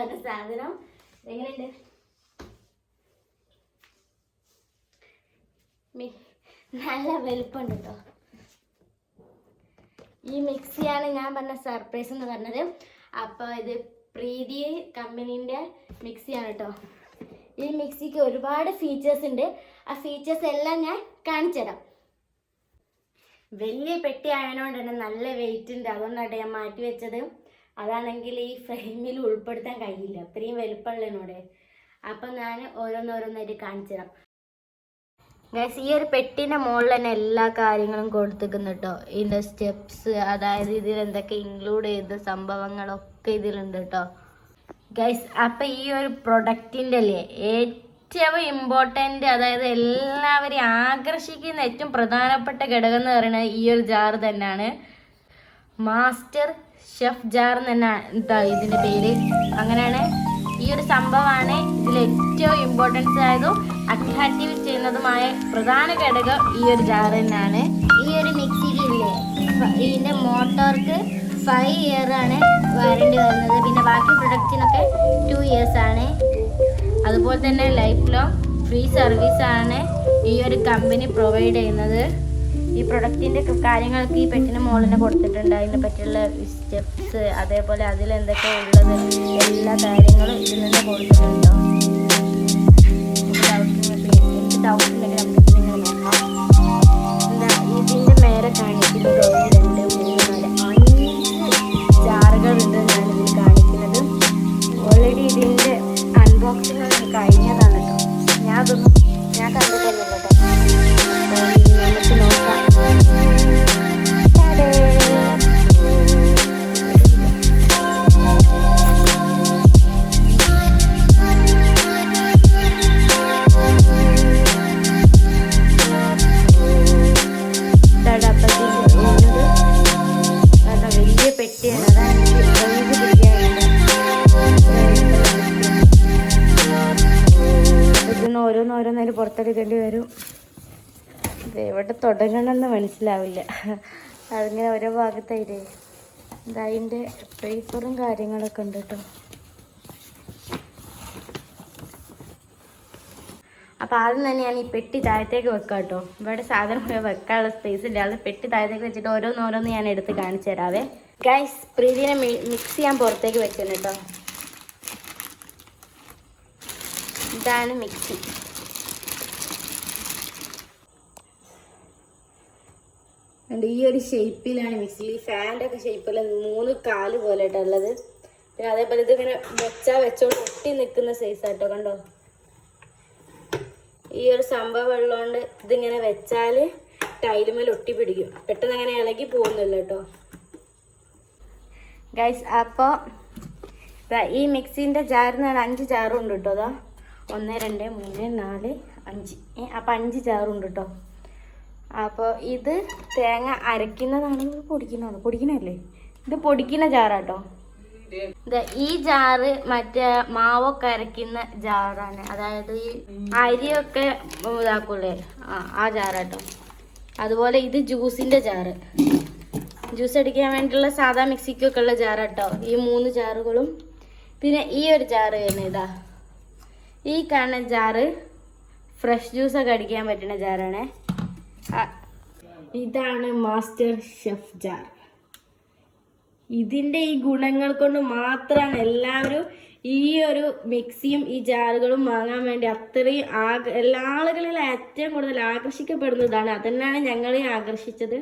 പറഞ്ഞ സാധനം. എങ്ങനെയുണ്ട് നല്ല വലുപ്പമുണ്ട് കേട്ടോ ഈ മിക്സിയാണ് ഞാൻ പറഞ്ഞ സർപ്രൈസ് എന്ന് പറഞ്ഞത്. അപ്പോൾ ഇത് പ്രീതി കമ്പനീന്റെ മിക്സിയാണ് കേട്ടോ ഈ മിക്സിക്ക് ഒരുപാട് ഫീച്ചേഴ്സ് ഉണ്ട്. ആ ഫീച്ചേഴ്സ് എല്ലാം ഞാൻ കാണിച്ചു തരാം. വലിയ പെട്ടി ആയതുകൊണ്ട് തന്നെ നല്ല വെയിറ്റ് ഉണ്ട്. അതുകൊണ്ടാണ് ഞാൻ മാറ്റി വെച്ചത്. അതാണെങ്കിൽ ഈ ഫ്രെയിമിൽ ഉൾപ്പെടുത്താൻ കഴിയില്ല. അത്രയും വലുപ്പമുള്ളതിനോടെ അപ്പം ഞാൻ ഓരോന്നോരോന്നായിട്ട് കാണിച്ചു തരാം ഗൈസ് ഈ ഒരു പെട്ടിന്റെ മുകളിൽ തന്നെ എല്ലാ കാര്യങ്ങളും കൊടുത്തിരിക്കുന്നു കേട്ടോ ഇതിന്റെ സ്റ്റെപ്സ് അതായത് ഇതിൽ എന്തൊക്കെ ഇൻക്ലൂഡ് ചെയ്ത സംഭവങ്ങളൊക്കെ ഇതിലുണ്ട് കേട്ടോ ഗൈസ് അപ്പം ഈ ഒരു പ്രൊഡക്റ്റിന്റെ അല്ലേ ഏറ്റവും ഇമ്പോർട്ടന്റ് അതായത് എല്ലാവരെയും ആകർഷിക്കുന്ന ഏറ്റവും പ്രധാനപ്പെട്ട ഘടകം എന്ന് പറയുന്നത് ഈ ഒരു ജാർ തന്നെയാണ്. മാസ്റ്റർ ഷെഫ് ജാർ എന്ന് തന്നെ എന്താ ഇതിന്റെ പേര്. അങ്ങനെയാണ് ഈ ഒരു സംഭവമാണ് ഇതിൽ ഏറ്റവും ഇമ്പോർട്ടൻസ് ആയതും അട്രാക്റ്റീവ് ചെയ്യുന്നതുമായ പ്രധാന ഘടകം ഈ ഒരു ജാർ തന്നെയാണ്. ഈ ഒരു മിക്സിയിലില്ലേ ഇതിന്റെ മോട്ടോർക്ക് ഫൈവ് ഇയർ ആണ് വാറണ്ടി വരുന്നത്. പിന്നെ ബാക്കി പ്രൊഡക്റ്റിനൊക്കെ ടു ഇയേഴ്സ് ആണ്. അതുപോലെ തന്നെ ലൈഫ് ലോങ് ഫ്രീ സർവീസാണ് ഈ ഒരു കമ്പനി പ്രൊവൈഡ് ചെയ്യുന്നത്. ഈ പ്രൊഡക്റ്റിന്റെ കാര്യങ്ങൾക്ക് ഈ പെറ്റിന് തന്നെ കൊടുത്തിട്ടുണ്ട്. അതിനെ പറ്റിയുള്ള സ്റ്റെപ്സ് അതേപോലെ അതിൽ എന്തൊക്കെ ഉള്ളത് എല്ലാ കാര്യങ്ങളും ഇതിൽ നിന്ന് കൊടുത്തിട്ടുണ്ടോ? ഇതിൽ കാണിക്കുന്നത്. ഓൾറെഡി കഴിഞ്ഞതാണ് ഞാൻ അതൊന്നും ഞാൻ കണ്ടിട്ടല്ലോ എവിടെ തുടങ്ങണമെന്ന് മനസ്സിലാവില്ല. അതിങ്ങനെ ഓരോ ഭാഗത്തായിട്ടേ. ഇതതിന്റെ പേപ്പറും കാര്യങ്ങളൊക്കെ ഉണ്ട് കേട്ടോ. അപ്പം ആദ്യം തന്നെ ഞാൻ ഈ പെട്ടി താഴത്തേക്ക് വെക്കാം കേട്ടോ. ഇവിടെ സാധനം വെക്കാനുള്ള സ്പേസ് ഇല്ല. അത് പെട്ടി താഴത്തേക്ക് വെച്ചിട്ട് ഓരോന്നോരോന്ന് ഞാൻ എടുത്ത് കാണിച്ചു തരാവേ. ഗൈസ് പ്രീതിനെ മിക്സ് ചെയ്യാൻ പുറത്തേക്ക് വെക്കുന്നു കേട്ടോ. ഇതാണ് മിക്സി ഉണ്ട് ഈ ഒരു ഷേപ്പിലാണ് മിക്സി ഈ ഫാന്റെ ഒക്കെ ഷേപ്പിൽ മൂന്ന് കാൽ പോലെ ഉള്ളത്. പിന്നെ അതേപോലെ ഇതിങ്ങനെ വെച്ചാൽ വെച്ചോണ്ട് ഒട്ടി നിൽക്കുന്ന സൈസ് ആട്ടോ കണ്ടോ? ഈ ഒരു സംഭവം ഉള്ളതുകൊണ്ട് ഇതിങ്ങനെ വെച്ചാൽ ടൈലുമേൽ ഒട്ടി പിടിക്കും. പെട്ടെന്ന് അങ്ങനെ ഇളകി പോകുന്നില്ല കേട്ടോ. ഗൈസ് അപ്പോൾ ഈ മിക്സിന്റെ ജാറിന് അഞ്ച് ജാറും ഉണ്ട് കേട്ടോ. അതാ ഒന്ന് രണ്ട് മൂന്ന് നാല് അഞ്ച്. അപ്പം അഞ്ച് ജാറുണ്ട് കേട്ടോ. അപ്പോൾ ഇത് തേങ്ങ അരയ്ക്കുന്നതാണെങ്കിൽ പൊടിക്കുന്നതാണ് പൊടിക്കണല്ലേ? ഇത് പൊടിക്കുന്ന ജാറാട്ടോ. ഈ ജാറ് മറ്റേ മാവൊക്കെ അരയ്ക്കുന്ന ജാറാണ്. അതായത് ഈ അരിയൊക്കെ ഇതാക്കൂലേ? ആ ആ ജാറാട്ടോ. അതുപോലെ ഇത് ജ്യൂസിന്റെ ജാറ്. ജ്യൂസ് അടിക്കാൻ വേണ്ടിയുള്ള സാധാ മിക്സിക്കൊക്കെ ഉള്ള ജാറാട്ടോ. ഈ മൂന്ന് ജാറുകളും. പിന്നെ ഈ ഒരു ജാറ് തന്നെ ഇതാ. ഈ കാണുന്ന ജാറ് ഫ്രഷ് ജ്യൂസൊക്കെ അടിക്കാൻ പറ്റുന്ന ജാറാണേ. ഇതാണ് മാസ്റ്റർ ഷെഫ് ജാർ. ഇതിന്റെ ഈ ഗുണങ്ങൾ കൊണ്ട് മാത്രമാണ് എല്ലാവരും ഈ ഒരു മിക്സിയും ഈ ജാറുകളും വാങ്ങാൻ വേണ്ടി അത്രയും ആക എല്ലാ ആളുകളിൽ ഏറ്റവും കൂടുതൽ ആകർഷിക്കപ്പെടുന്നതാണ്. അതന്നെയാണ് ഞങ്ങളെ ആകർഷിച്ചത്.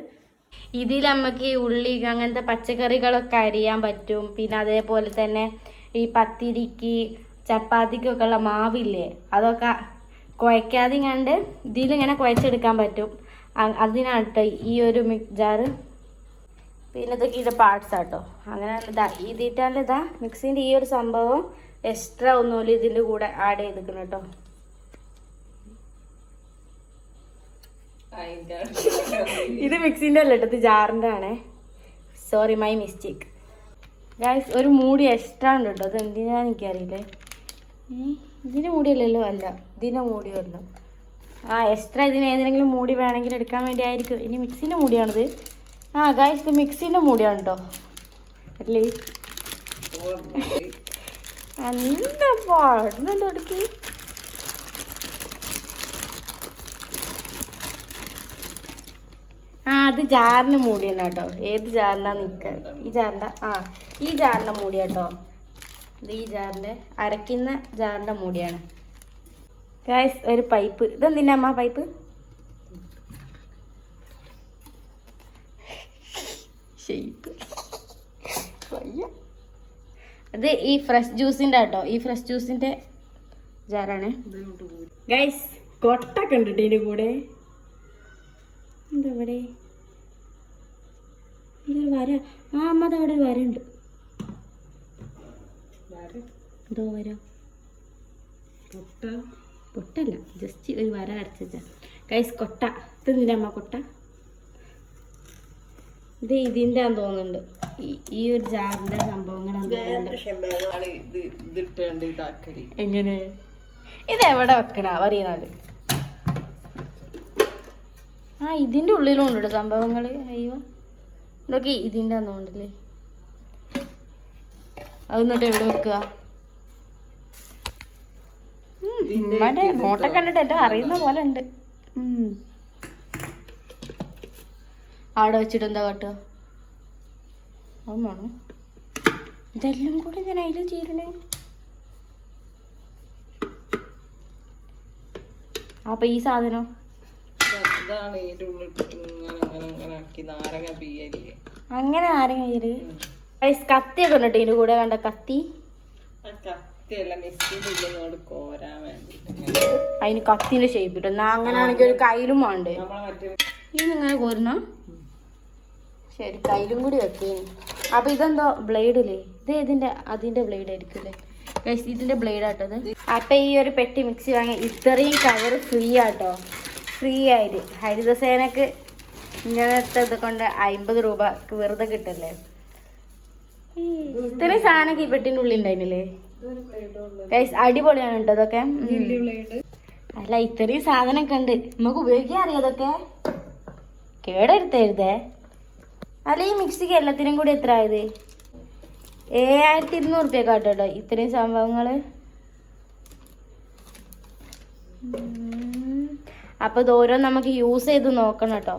ഇതിൽ നമുക്ക് ഈ ഉള്ളി അങ്ങനത്തെ പച്ചക്കറികളൊക്കെ അരിയാൻ പറ്റും. പിന്നെ അതേപോലെ തന്നെ ഈ പത്തിരിക്ക് ചപ്പാത്തിക്കൊക്കെ ഉള്ള മാവില്ലേ അതൊക്കെ കുഴക്കാതെ കണ്ട് ഇതിലിങ്ങനെ കുഴച്ചെടുക്കാൻ പറ്റും. അതിനാണ് കേട്ടോ ഈ ഒരു മിക് ജാറ് പിന്നെ ഇതൊക്കെ ഇതിന്റെ പാർട്സ് ആട്ടോ. അങ്ങനെ ഇതാ ഇതിട്ടാണ് ഇതാ മിക്സിന്റെ ഈ ഒരു സംഭവം എക്സ്ട്രാ ഒന്നുമില്ല ഇതിന്റെ കൂടെ ആഡ് ചെയ്തിരിക്കണം കേട്ടോ. ഇത് മിക്സിന്റെ അല്ല കേട്ടോ ഇത് ജാറിന്റെ ആണേ. സോറി മൈ മിസ്റ്റേക്ക് ഗൈസ് ഒരു മൂടി എക്സ്ട്രാ ഉണ്ട് കേട്ടോ. അത് എന്തിനാണെന്ന് എനിക്കറിയില്ലേ ഇതിന്റെ മൂടിയല്ലല്ലോ? അല്ല ഇതിന്റെ മൂടിയല്ലോ ആ എക്സ്ട്രാ ഇതിന് ഏതെങ്കിലും മൂടി വേണമെങ്കിൽ എടുക്കാൻ വേണ്ടി ആയിരിക്കും ഇനി മിക്സിന്റെ മൂടിയാണിത്. ആ ഗായ്സ് ഇത് മിക്സിന്റെ മൂടിയാണ് കേട്ടോ അല്ലേ എന്താ പാടുന്ന തുടക്കി ആ അത് ജാറിന് മൂടിയാണ് കേട്ടോ ഏത് ജാറിനാ നിൽക്കുക ഈ ജാറിന്റെ ആ ഈ ജാറിന്റെ മൂടിയാട്ടോ ഇത് ഈ ജാറിന്റെ അരയ്ക്കുന്ന ജാറിന്റെ മൂടിയാണ്. ഗായ്സ് ഒരു പൈപ്പ് ഇതെന്തിനാ അമ്മ പൈപ്പ് ഷെയ്പ്പ് അത് ഈ ഫ്രഷ് ജ്യൂസിന്റെ കേട്ടോ ഈ ഫ്രഷ് ജ്യൂസിന്റെ ജാറാണ്. ഗൈസ് കൊട്ട കണ്ടിട്ട് ഇതിന്റെ കൂടെ. എന്താ ഇവിടെ എന്തൊരു വര. ആ അമ്മ അവിടെ ഒരു വരണ്ട് എന്തോ വര? പൊട്ടല്ല ജസ്റ്റ് ഒരു വര അടച്ചാ കൈസ് കൊട്ട. ഇത് നിന്റെ അമ്മ കൊട്ട? ഇത് ഇതിന്റെ ആന്ന് തോന്നുന്നുണ്ട്. ഈ- ഒരു ജാറിന്റെ സംഭവങ്ങളാണ് എങ്ങനെ? ഇത് എവിടെ വെക്കണ? പറയുന്നത് ആ ഇതിന്റെ ഉള്ളിലും ഉണ്ട് സംഭവങ്ങൾ. സംഭവങ്ങൾ അയ്യോ. ഇതൊക്കെ ഇതിന്റെ തോന്നുന്നില്ലേ അത് എന്നിട്ട് എവിടെ വെക്കുക? ഉമ്മന്റെ ഫോട്ടോ കണ്ടിട്ട് എല്ലാം അറിയുന്ന പോലെ ഉണ്ട്. അവിടെ വെച്ചിട്ട് എന്താ കാട്ടുക? അത് ഇതെല്ലാം കൂടി ഞാൻ അതിൽ ചേരണേ അപ്പൊ ഈ സാധനം? അങ്ങനെ ആരെങ്കിലും കത്തി നാരങ്ങ ഉണ്ടോ ഇതിന്റെ കൂടെ കണ്ട കത്തി? ആ കത്തിയല്ല കോരാൻ അതിന് കത്തിന്റെ ഷേപ്പ് ഇട്ടു? എന്നാ അങ്ങനെ ആണെങ്കിൽ ഒരു കയ്യിലും വേണ്ടേ? ഈ നിങ്ങനെ കോരുന്ന? ശരി കയ്യിലും കൂടി വെക്കേനി അപ്പൊ ഇതെന്തോ ബ്ലേഡ് ഇല്ലേ? ഇത് ഇതിന്റെ അതിന്റെ ബ്ലേഡ് ആയിരിക്കും അല്ലേ? ഇതിന്റെ ബ്ലേഡ് ആട്ടത് അപ്പൊ ഈ ഒരു പെട്ടി മിക്സി വാങ്ങി ഇത്രയും കവർ ഫ്രീ ആട്ടോ. ഫ്രീ ആയിട്ട്. ഹരിതസേനക്ക് ഇങ്ങനത്തെ ഇത് കൊണ്ട് അമ്പത് രൂപ വെറുതെ കിട്ടല്ലേ? ഇത്രയും സാധനമൊക്കെ ഈ പെട്ടിന്റെ ഉള്ളിൽ ഉണ്ടായിരുന്നില്ലേ? അടിപൊളിയാണ് കേട്ടോ ഇതൊക്കെ. അല്ല ഇത്രയും സാധനമൊക്കെ ഉണ്ട്. നമുക്ക് ഉപയോഗിക്കാൻ അറിയാം അതൊക്കെ കേടെടുത്തരുതേ. അല്ല ഈ മിക്സിക്ക് എല്ലാത്തിനും കൂടി എത്ര ആയത്? ഏഴായിരത്തി ഇരുന്നൂറ് റുപ്യ കാട്ടോ ഇത്രയും സംഭവങ്ങൾ. ഉം. അപ്പൊ ഇത് ഓരോ നമുക്ക് യൂസ് ചെയ്ത് നോക്കണം കേട്ടോ.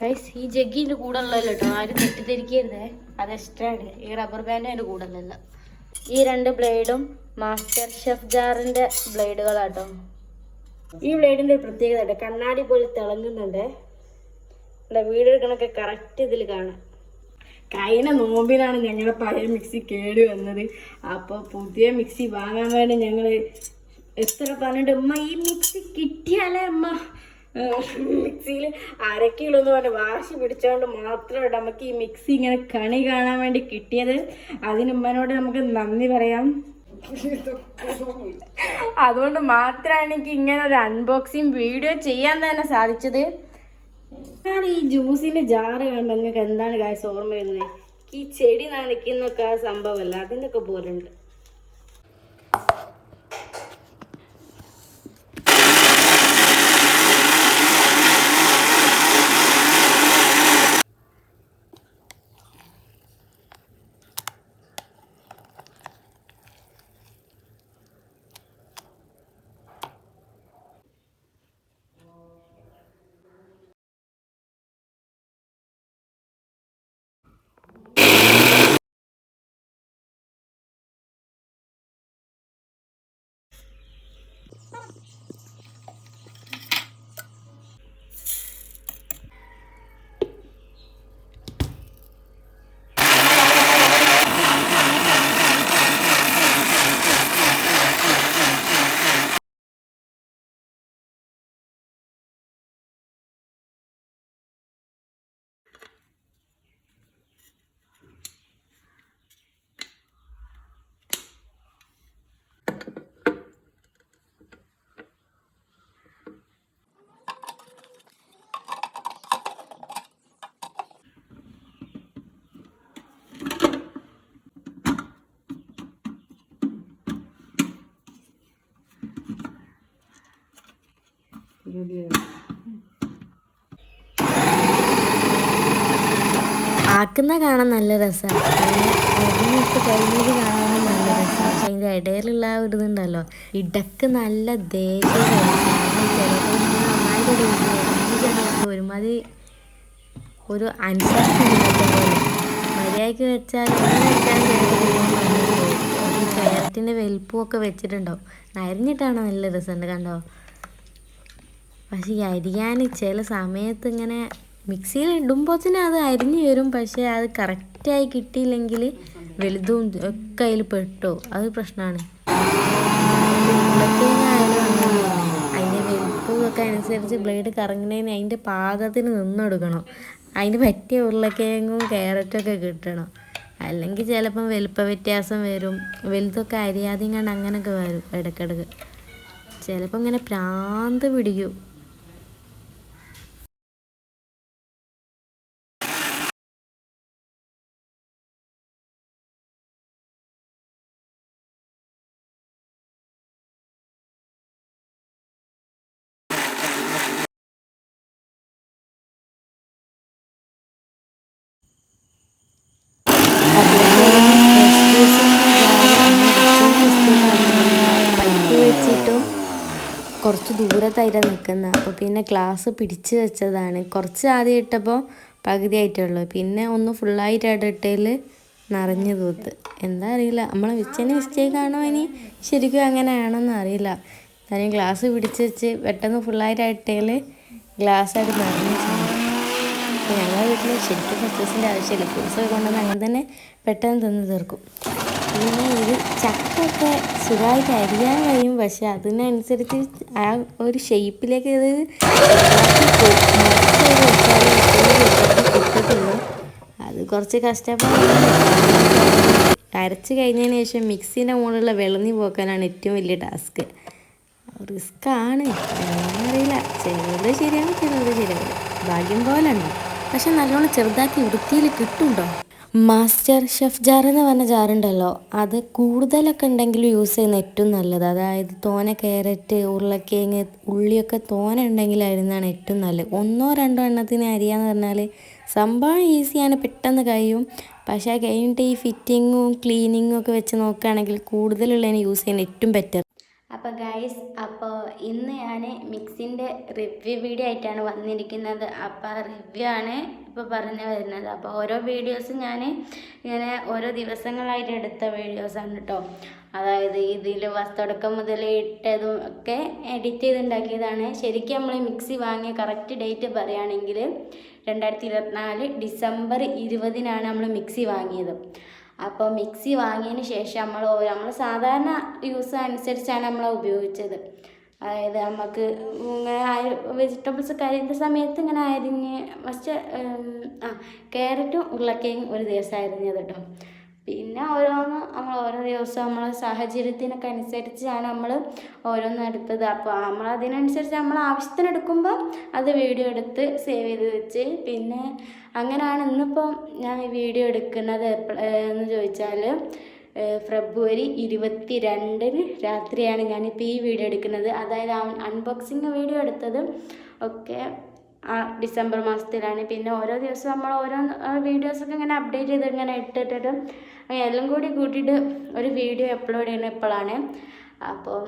ഗൈസ് ഈ ജഗ്ഗിന്റെ കൂടെ ഉള്ളല്ലോ കേട്ടോ ആരും തെറ്റിദ്ധരിക്കരുതേ. അത് എക്സ്ട്രാണ് ഈ റബ്ബർ ബാൻഡ് അതിന്റെ കൂടെ ഉള്ളല്ല ഈ രണ്ട് ബ്ലേഡും മാസ്റ്റർ ഷെഫ് ജാറിന്റെ ബ്ലേഡുകളാട്ടോ ഈ ബ്ലേഡിന്റെ ഒരു പ്രത്യേകത കണ്ണാടി പോലെ തിളങ്ങുന്നുണ്ട്. ഇവിടെ വീടെടുക്കണൊക്കെ കറക്റ്റ് ഇതിൽ കാണാം. കഴിഞ്ഞ നോമ്പിനാണ് ഞങ്ങളുടെ പഴയ മിക്സി കേട് വന്നത്. അപ്പോൾ പുതിയ മിക്സി വാങ്ങാൻ വേണ്ടി ഞങ്ങൾ എത്ര പറഞ്ഞിട്ട് ഉമ്മ ഈ മിക്സി കിട്ടിയാലേ അമ്മ മിക്സിയിൽ അരക്കിലോ എന്ന് പറഞ്ഞ് വാശി പിടിച്ചുകൊണ്ട് മാത്രമേ നമുക്ക് ഈ മിക്സി ഇങ്ങനെ കണി കാണാൻ വേണ്ടി കിട്ടിയത്. അതിനുമ്മനോട് നമുക്ക് നന്ദി പറയാം. അതുകൊണ്ട് മാത്രമാണ് എനിക്ക് ഇങ്ങനെ ഒരു അൺബോക്സിങ് വീഡിയോ ചെയ്യാൻ തന്നെ സാധിച്ചത്. ഈ ജ്യൂസിന്റെ ജാറ് കണ്ടോ? നിങ്ങൾക്ക് എന്താണ് കാശ് ഓർമ്മ വരുന്നത്? ഈ ചെടി നനയ്ക്കുന്നൊക്കെ സംഭവമല്ല? അതിന്റെ ഒക്കെ ആക്കുന്ന കാണാൻ നല്ല രസമാണ് കഴിഞ്ഞത് കാണാൻ നല്ല രസമാണ് പക്ഷെ അതിന്റെ ഇടയിലുള്ള ഒരു ഇതുണ്ടല്ലോ ഇടയ്ക്ക് നല്ല ദേഹം ഒരുമാതിരി ഒരു അനുസരിച്ച് മര്യാദയ്ക്ക് വെച്ചാൽ ഈ കയറത്തിന്റെ വലിപ്പമൊക്കെ വെച്ചിട്ടുണ്ടാവും. അരിഞ്ഞിട്ടാണ് നല്ല രസമുണ്ട് കണ്ടോ? പക്ഷേ ഈ അരിയാൻ ചില സമയത്ത് ഇങ്ങനെ മിക്സിയിൽ ഇടുമ്പോൾ തന്നെ അത് അരിഞ്ഞു വരും. പക്ഷേ അത് കറക്റ്റായി കിട്ടിയില്ലെങ്കിൽ വലുതും ഒക്കെ അതിൽ പെട്ടോ? അത് പ്രശ്നമാണ്. അതിന്റെ വലിപ്പവും ഒക്കെ അനുസരിച്ച് ബ്ലേഡ് കറങ്ങുന്നതിന് അതിന്റെ പാകത്തിന് നിന്നെടുക്കണം അതിന് പറ്റിയ ഉരുളക്കിഴങ്ങും ക്യാരറ്റൊക്കെ കിട്ടണം. അല്ലെങ്കിൽ ചിലപ്പം വലുപ്പ വ്യത്യാസം വരും. വലുതൊക്കെ അരിയാതെ കണ്ട് അങ്ങനെയൊക്കെ വരും ഇടയ്ക്കിടയ്ക്ക്. ചിലപ്പോൾ ഇങ്ങനെ പ്രാന്ത് പിടിക്കും പൈപ്പ് വെച്ചിട്ടും കുറച്ച് ദൂരത്തായിരുന്നു നിൽക്കുന്നത് അപ്പോൾ പിന്നെ ഗ്ലാസ് പിടിച്ച് വെച്ചതാണ്. കുറച്ച് ആദ്യം ഇട്ടപ്പോൾ പകുതി ആയിട്ടുള്ളൂ പിന്നെ ഒന്ന് ഫുള്ളായിട്ട് ഇട്ടതിൽ നിറഞ്ഞു തൂത്ത്. എന്താ അറിയില്ല. നമ്മൾ വെച്ചതിന് മിസ്റ്റേക്ക് ആണോ ഇനി? ശരിക്കും അങ്ങനെ ആണോന്ന് അറിയില്ല. കാര്യം ഗ്ലാസ് പിടിച്ച് വെച്ച് പെട്ടെന്ന് ഫുള്ളായിട്ട് ഇട്ടതിൽ ഗ്ലാസ് ആയിട്ട് നിറഞ്ഞു ഞങ്ങളുടെ വീട്ടിൽ ശരിക്കും പർച്ചേസിന്റെ ആവശ്യമില്ല. ഫ്രൂട്ട്സ് കൊണ്ടുവന്ന് അങ്ങനെ തന്നെ പെട്ടെന്ന് തിന്ന് തീർക്കും. പിന്നെ ഇത് ചക്കൊക്കെ സുഖമായിട്ട് അരിയാൻ കഴിയും. പക്ഷെ അതിനനുസരിച്ച് ആ ഒരു ഷേപ്പിലേക്ക് ഇത് കിട്ടത്തുള്ളൂ അത് കുറച്ച് കഷ്ടപ്പാട് അരച്ച് കഴിഞ്ഞതിന് ശേഷം മിക്സിന്റെ മുകളിലുള്ള വെളുന്നി പോക്കാനാണ് ഏറ്റവും വലിയ ടാസ്ക്. റിസ്ക് ആണ് അറിയില്ല. ചിലത് ശരിയാവും ചിലത് ശരിയാവില്ല. ഭാഗ്യം പോലെ ഉണ്ട്. പക്ഷെ നല്ലോണം ചെറുതാക്കി വൃത്തിയിൽ കിട്ടുണ്ടോ? മാസ്റ്റർ ഷെഫ് ജാർ എന്ന് പറഞ്ഞ ജാറുണ്ടല്ലോ അത് കൂടുതലൊക്കെ ഉണ്ടെങ്കിൽ യൂസ് ചെയ്യുന്ന ഏറ്റവും നല്ലത്. അതായത് തോന ക്യാരറ്റ് ഉരുളക്കിഴങ്ങ് ഉള്ളിയൊക്കെ തോന ഉണ്ടെങ്കിലായിരുന്നാണ് ഏറ്റവും നല്ലത്. ഒന്നോ രണ്ടോ എണ്ണത്തിന് അരിയാന്ന് പറഞ്ഞാൽ സംഭവം ഈസിയാണ് പെട്ടെന്ന് കഴിയും. പക്ഷേ അത് കഴിഞ്ഞിട്ട് ഈ ഫിറ്റിങ്ങും ക്ലീനിങ്ങും ഒക്കെ വെച്ച് നോക്കുകയാണെങ്കിൽ കൂടുതലുള്ളതിന് യൂസ് ചെയ്യുന്ന ഏറ്റവും ബെറ്റർ അപ്പോൾ ഗൈസ് അപ്പോൾ ഇന്ന് ഞാൻ മിക്സിന്റെ റിവ്യൂ വീഡിയോ ആയിട്ടാണ് വന്നിരിക്കുന്നത്. അപ്പോൾ റിവ്യൂ ആണ് ഇപ്പോൾ പറഞ്ഞു വരുന്നത്. അപ്പോൾ ഓരോ വീഡിയോസും ഞാൻ ഇങ്ങനെ ഓരോ ദിവസങ്ങളായിട്ട് എടുത്ത വീഡിയോസാണ് കേട്ടോ അതായത് ഇതിൽ വസ്തുടക്കം മുതൽ ഇട്ടതും ഒക്കെ എഡിറ്റ് ചെയ്തുണ്ടാക്കിയതാണ്. ശരിക്കും നമ്മൾ മിക്സി വാങ്ങിയ കറക്റ്റ് ഡേറ്റ് പറയുകയാണെങ്കിൽ രണ്ടായിരത്തി ഇരുപത്തിനാല് ഡിസംബർ ഇരുപതിനാണ് നമ്മൾ മിക്സി വാങ്ങിയത്. അപ്പോൾ മിക്സി വാങ്ങിയതിന് ശേഷം നമ്മൾ നമ്മൾ സാധാരണ യൂസ് അനുസരിച്ചാണ് നമ്മൾ ഉപയോഗിച്ചത്. അതായത് നമുക്ക് ഇങ്ങനെ വെജിറ്റബിൾസ് കരിയുന്ന സമയത്ത് ഇങ്ങനെ അരിഞ്ഞ് ഫസ്റ്റ് ആ ക്യാരറ്റും ഉരുളക്കിഴങ്ങും ഒരു ദിവസം അരിഞ്ഞത് കേട്ടോ പിന്നെ ഓരോന്ന് നമ്മൾ ഓരോ ദിവസവും നമ്മൾ സാഹചര്യത്തിനൊക്കെ അനുസരിച്ചാണ് നമ്മൾ ഓരോന്നും എടുത്തത്. അപ്പോൾ നമ്മൾ അതിനനുസരിച്ച് നമ്മൾ ആവശ്യത്തിന് എടുക്കുമ്പോൾ അത് വീഡിയോ എടുത്ത് സേവ് ചെയ്ത് വെച്ച് പിന്നെ അങ്ങനെയാണ് ഇന്നിപ്പം ഞാൻ ഈ വീഡിയോ എടുക്കുന്നത് എന്ന് ചോദിച്ചാൽ ഫെബ്രുവരി ഇരുപത്തി രണ്ടിന് രാത്രിയാണ് ഞാനിപ്പോൾ ഈ വീഡിയോ എടുക്കുന്നത്. അതായത് അൺബോക്സിങ് വീഡിയോ എടുത്തത് ഒക്കെ ആ ഡിസംബർ മാസത്തിലാണ്. പിന്നെ ഓരോ ദിവസവും നമ്മൾ ഓരോ വീഡിയോസൊക്കെ ഇങ്ങനെ അപ്ഡേറ്റ് ചെയ്ത് ഇങ്ങനെ ഇട്ടിട്ടിട്ട് എല്ലാം കൂടി കൂട്ടിയിട്ട് ഒരു വീഡിയോ അപ്ലോഡ് ചെയ്യുന്ന ഇപ്പോഴാണ് അപ്പോൾ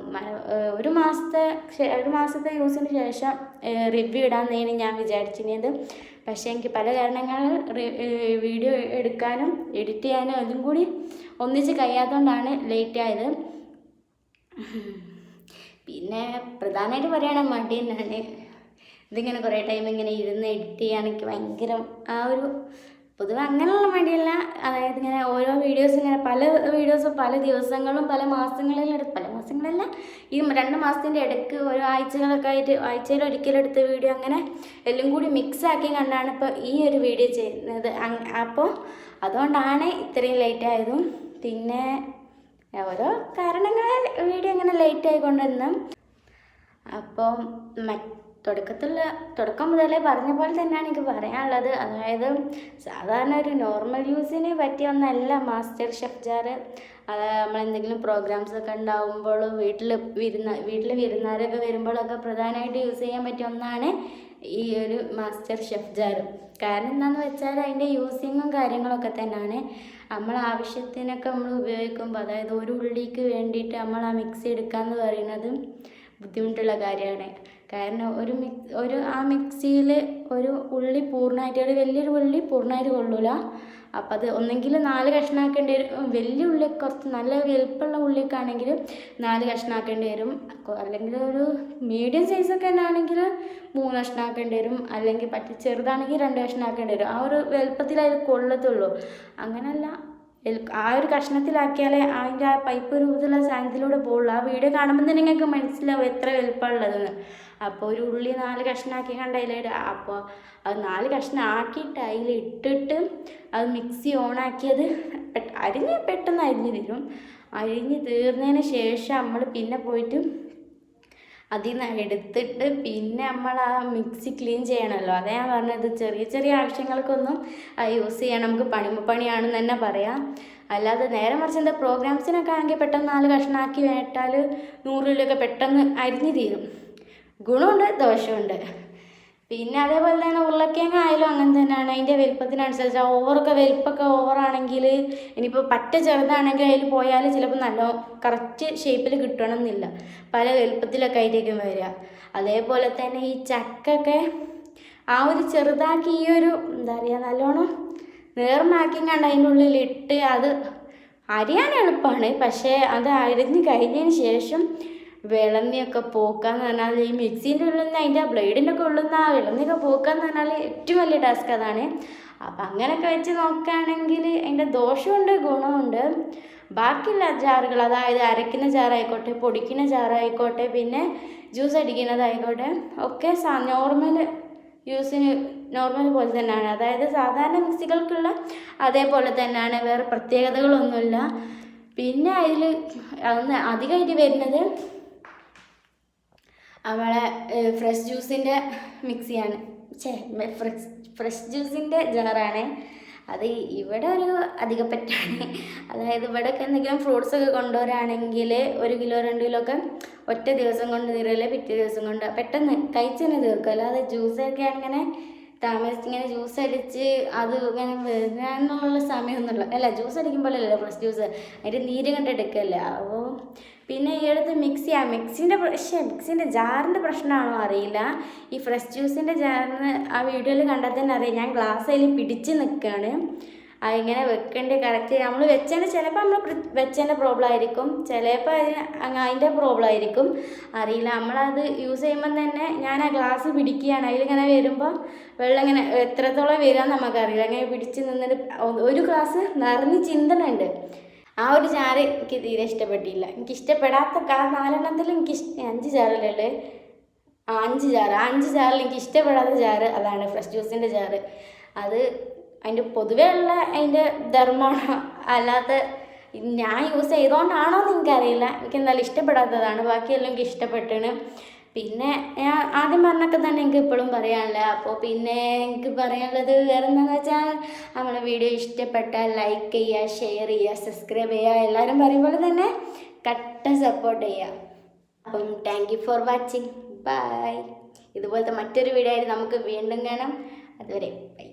ഒരു മാസത്തെ ഒരു മാസത്തെ യൂസിന് ശേഷം റിവ്യൂ ഇടാമെന്നാണ് ഞാൻ വിചാരിച്ചിരുന്നത്. പക്ഷേ എനിക്ക് പല കാരണങ്ങൾ വീഡിയോ എടുക്കാനും എഡിറ്റ് ചെയ്യാനും എല്ലാം കൂടി ഒന്നിച്ച് കഴിയാത്തതുകൊണ്ടാണ് ലേറ്റ് ആയത്. പിന്നെ പ്രധാനമായിട്ട് പറയുകയാണെങ്കിൽ മടി തന്നെയാണ് ഇതിങ്ങനെ കുറേ ടൈം ഇങ്ങനെ ഇരുന്ന് എഡിറ്റ് ചെയ്യാൻ ഭയങ്കര ആ ഒരു പൊതുവെ അങ്ങനെയുള്ള മടിയല്ല അതായത് ഇങ്ങനെ ഓരോ വീഡിയോസ് ഇങ്ങനെ പല വീഡിയോസും പല ദിവസങ്ങളും പല മാസങ്ങളിലും എടുത്ത് പല മാസങ്ങളല്ല ഈ രണ്ട് മാസത്തിന്റെ ഇടയ്ക്ക് ഓരോ ആഴ്ചകളൊക്കെ ആയിട്ട് ആഴ്ചയിൽ ഒരിക്കലെടുത്ത വീഡിയോ അങ്ങനെ എല്ലാം കൂടി മിക്സ് ആക്കി കണ്ടാണ് ഇപ്പോൾ ഈ ഒരു വീഡിയോ ചെയ്യുന്നത്. അപ്പോൾ അതുകൊണ്ടാണ് ഇത്രയും ലേറ്റ് ആയതും. പിന്നെ ഓരോ കാരണങ്ങളാൽ വീഡിയോ ഇങ്ങനെ ലേറ്റ് ആയിക്കൊണ്ടിരുന്നു. അപ്പം മറ്റ് തുടക്കത്തിലുള്ള തുടക്കം മുതലേ പറഞ്ഞ പോലെ തന്നെയാണ് എനിക്ക് പറയാനുള്ളത്. അതായത് സാധാരണ ഒരു നോർമൽ യൂസിന് പറ്റിയ ഒന്നല്ല മാസ്റ്റർ ഷെഫ് ജാർ അത് നമ്മളെന്തെങ്കിലും പ്രോഗ്രാംസ് ഒക്കെ ഉണ്ടാകുമ്പോൾ വീട്ടിൽ വിരുന്ന വീട്ടിൽ വിരുന്നാരൊക്കെ വരുമ്പോഴൊക്കെ പ്രധാനമായിട്ട് യൂസ് ചെയ്യാൻ പറ്റിയ ഒന്നാണ് ഈ ഒരു മാസ്റ്റർ ഷെഫ് ജാർ കാരണം എന്താണെന്ന് വെച്ചാൽ അതിന്റെ യൂസിങ്ങും കാര്യങ്ങളൊക്കെ തന്നെയാണ്. നമ്മൾ ആവശ്യത്തിനൊക്കെ നമ്മൾ ഉപയോഗിക്കുമ്പോൾ അതായത് ഒരു ഉള്ളിക്ക് വേണ്ടിയിട്ട് നമ്മൾ ആ മിക്സി എടുക്കാന്ന് പറയുന്നത് ബുദ്ധിമുട്ടുള്ള കാര്യമാണ്. കാരണം ഒരു മിക്സ് ഒരു ആ മിക്സിയിൽ ഒരു ഉള്ളി പൂർണമായിട്ട് ഒരു വലിയൊരു ഉള്ളി പൂർണമായിട്ട് കൊള്ളൂല. അപ്പം അത് ഒന്നെങ്കിൽ നാല് കഷ്ണമാക്കേണ്ടി വരും. വലിയ ഉള്ളി കുറച്ച് നല്ല വലുപ്പമുള്ള ഉള്ളിയൊക്കെ ആണെങ്കിൽ നാല് കഷ്ണമാക്കേണ്ടി വരും. അല്ലെങ്കിൽ ഒരു മീഡിയം സൈസൊക്കെ തന്നെ ആണെങ്കിൽ മൂന്ന് കഷ്ണമാക്കേണ്ടി വരും. അല്ലെങ്കിൽ പറ്റി ചെറുതാണെങ്കിൽ രണ്ട് കഷ്ണമാക്കേണ്ടി വരും. ആ ഒരു വലുപ്പത്തിൽ അതിൽ കൊള്ളത്തുള്ളൂ. അങ്ങനെയല്ല ആ ഒരു കഷ്ണത്തിലാക്കിയാലേ അതിന്റെ ആ പൈപ്പ് രൂപത്തിലുള്ള സാധനത്തിലൂടെ പോകുള്ളൂ ആ വീഡിയോ കാണുമ്പോൾ തന്നെ നിങ്ങൾക്ക് മനസ്സിലാവും എത്ര വലുപ്പമുള്ളതെന്ന്. അപ്പോൾ ഒരു ഉള്ളി നാല് കഷ്ണമാക്കി കണ്ട അതിലിടുക അപ്പോൾ അത് നാല് കഷ്ണാക്കിയിട്ട് അതിലിട്ടിട്ട് അത് മിക്സി ഓണാക്കിയത് അരിഞ്ഞ് പെട്ടെന്ന് അരിഞ്ഞ് തരും. അരിഞ്ഞ് തീർന്നതിന് ശേഷം നമ്മൾ പിന്നെ പോയിട്ട് അതിൽ നിന്ന് എടുത്തിട്ട് പിന്നെ നമ്മൾ ആ മിക്സി ക്ലീൻ ചെയ്യണമല്ലോ അതാ ഞാൻ പറഞ്ഞത്. ചെറിയ ചെറിയ ആവശ്യങ്ങൾക്കൊന്നും യൂസ് ചെയ്യണം. നമുക്ക് പണിമപ്പണിയാണെന്ന് തന്നെ പറയാം. അല്ലാതെ നേരെ മറിച്ച് എന്താ പ്രോഗ്രാംസിനൊക്കെ ആണെങ്കിൽ പെട്ടെന്ന് നാല് കഷ്ണമാക്കി വേട്ടാൽ നൂറിലൊക്കെ പെട്ടെന്ന് അരിഞ്ഞ് തീരും. ഗുണമുണ്ട് ദോഷമുണ്ട്. പിന്നെ അതേപോലെ തന്നെ ഉരുളക്കിഴങ്ങ് ആയാലും അങ്ങനെ തന്നെയാണ്. അതിന്റെ വലിപ്പത്തിനനുസരിച്ച് ഓവറൊക്കെ വലിപ്പമൊക്കെ ഓവറാണെങ്കിൽ ഇനിയിപ്പോൾ പറ്റ ചെറുതാണെങ്കിൽ അതിൽ പോയാൽ ചിലപ്പോൾ നല്ല കറക്റ്റ് ഷേപ്പിൽ കിട്ടണമെന്നില്ല. പല വലുപ്പത്തിലൊക്കെ ആയിട്ടേക്കും വരിക. അതേപോലെ തന്നെ ഈ ചക്കൊക്കെ ആ ഒരു ചെറുതാക്കി ഈ ഒരു എന്താ പറയുക നല്ലോണം നേർമാക്കി കണ്ട് അതിന്റെ ഉള്ളിൽ ഇട്ട് അത് അരിയാൻ എളുപ്പമാണ്. പക്ഷേ അത് അരിഞ്ഞ് കഴിഞ്ഞതിന് ശേഷം വിളന്നിയൊക്കെ പോക്കാന്ന് പറഞ്ഞാൽ ഈ മിക്സീന്റെ ഉള്ളിൽ നിന്ന് അതിന്റെ ബ്ലേഡിന്റെ ഒക്കെ ഉള്ളിൽ നിന്ന് ആ വിളന്നിയൊക്കെ പോക്കാന്ന് പറഞ്ഞാൽ ഏറ്റവും വലിയ ടാസ്ക് അതാണ്. അപ്പം അങ്ങനെയൊക്കെ വെച്ച് നോക്കുകയാണെങ്കിൽ അതിന്റെ ദോഷമുണ്ട് ഗുണമുണ്ട്. ബാക്കിയുള്ള ജാറുകൾ അതായത് അരയ്ക്കുന്ന ജാറായിക്കോട്ടെ പൊടിക്കുന്ന ജാറായിക്കോട്ടെ പിന്നെ ജ്യൂസ് അടിക്കുന്നതായിക്കോട്ടെ ഒക്കെ നോർമൽ യൂസിന് നോർമൽ പോലെ തന്നെയാണ്. അതായത് സാധാരണ മിക്സികൾക്കുള്ള അതേപോലെ തന്നെയാണ് വേറെ പ്രത്യേകതകളൊന്നുമില്ല. പിന്നെ അതിൽ അന്ന് അധികമായിട്ട് വരുന്നത് നമ്മളെ ഫ്രഷ് ജ്യൂസിന്റെ മിക്സിയാണ് ചേ ഫ്രഷ് ഫ്രഷ് ജ്യൂസിന്റെ ജാറാണ് അത് ഇവിടെ ഒരു അധിക പറ്റാണ് അതായത് ഇവിടെയൊക്കെ എന്തെങ്കിലും ഫ്രൂട്ട്സ് ഒക്കെ കൊണ്ടുവരാണെങ്കിൽ ഒരു കിലോ രണ്ട് കിലോ ഒക്കെ ഒറ്റ ദിവസം കൊണ്ട് തീരല്ലേ പിറ്റേ ദിവസം കൊണ്ട്. പെട്ടെന്ന് കഴിച്ചു തന്നെ തീർക്കും. അല്ലാതെ ജ്യൂസൊക്കെ അങ്ങനെ താമസിച്ച് ഇങ്ങനെ ജ്യൂസ് അടിച്ച് അത് ഇങ്ങനെ വരാനുള്ള സമയമൊന്നുമില്ല. അല്ല ജ്യൂസ് അടിക്കുമ്പോഴല്ലേ ഫ്രഷ് ജ്യൂസ് അതിന്റെ നീര് കണ്ട് എടുക്കല്ലേ? അപ്പോൾ പിന്നെ ഈ അടുത്ത് മിക്സി ആ മിക്സിന്റെ പക്ഷേ മിക്സിന്റെ ജാറിന്റെ പ്രശ്നമാണോ അറിയില്ല. ഈ ഫ്രഷ് ജ്യൂസിന്റെ ജാറിന് ആ വീഡിയോയിൽ കണ്ടാൽ തന്നെ അറിയാം. ഞാൻ ഗ്ലാസ് അതിൽ പിടിച്ച് നിൽക്കുകയാണ് അതിങ്ങനെ വെക്കേണ്ട കറക്റ്റ് നമ്മൾ വെച്ചതിന് ചിലപ്പോൾ നമ്മൾ വെച്ചതിന്റെ പ്രോബ്ലം ആയിരിക്കും. ചിലപ്പോൾ അതിന് അതിന്റെ പ്രോബ്ലം ആയിരിക്കും. അറിയില്ല നമ്മളത് യൂസ് ചെയ്യുമ്പം തന്നെ ഞാൻ ആ ഗ്ലാസ് പിടിക്കുകയാണ്. അതിലിങ്ങനെ വരുമ്പോൾ വെള്ളം ഇങ്ങനെ എത്രത്തോളം വരികയെന്ന് നമുക്കറിയില്ല. അങ്ങനെ പിടിച്ച് നിന്നിട്ട് ഒരു ഗ്ലാസ് നിറഞ്ഞ് ചിന്തനുണ്ട് ആ ഒരു ചാറ് എനിക്ക് തീരെ ഇഷ്ടപ്പെട്ടില്ല. എനിക്ക് ഇഷ്ടപ്പെടാത്ത കാ നാലെണ്ണത്തിൽ എനിക്ക് ഇഷ്ട അഞ്ച് ജാറല്ലേ ആ അഞ്ച് ആ അഞ്ച് ചാറിൽ എനിക്ക് ഇഷ്ടപ്പെടാത്ത ജാറ് അതാണ്. ഫ്രഷ് ജ്യൂസിന്റെ ചാറ്. അത് അതിന്റെ പൊതുവേ ഉള്ള അതിന്റെ ധർമ്മമാണോ. അല്ലാത്ത ഞാൻ യൂസ് ചെയ്തുകൊണ്ടാണോ എന്ന് എനിക്കറിയില്ല. എനിക്ക് എന്തായാലും ഇഷ്ടപ്പെടാത്തതാണ്. ബാക്കിയെല്ലാം എനിക്ക് ഇഷ്ടപ്പെട്ടാണ്. പിന്നെ ഞാൻ ആദ്യം പറഞ്ഞൊക്കെ തന്നെ എനിക്ക് ഇപ്പോഴും പറയാനുള്ളത് അപ്പോൾ പിന്നെ എനിക്ക് പറയാനുള്ളത് വേറെ എന്താണെന്ന് വെച്ചാൽ നമ്മളെ വീഡിയോ ഇഷ്ടപ്പെട്ടാൽ ലൈക്ക് ചെയ്യുക ഷെയർ ചെയ്യുക സബ്സ്ക്രൈബ് ചെയ്യുക എല്ലാവരും പറയുമ്പോൾ തന്നെ കട്ട സപ്പോർട്ട് ചെയ്യുക. അപ്പം thank you for watching bye ഇതുപോലത്തെ മറ്റൊരു വീഡിയോ ആയിട്ട് നമുക്ക് വീണ്ടും കാണാം. അതുവരെ ബൈ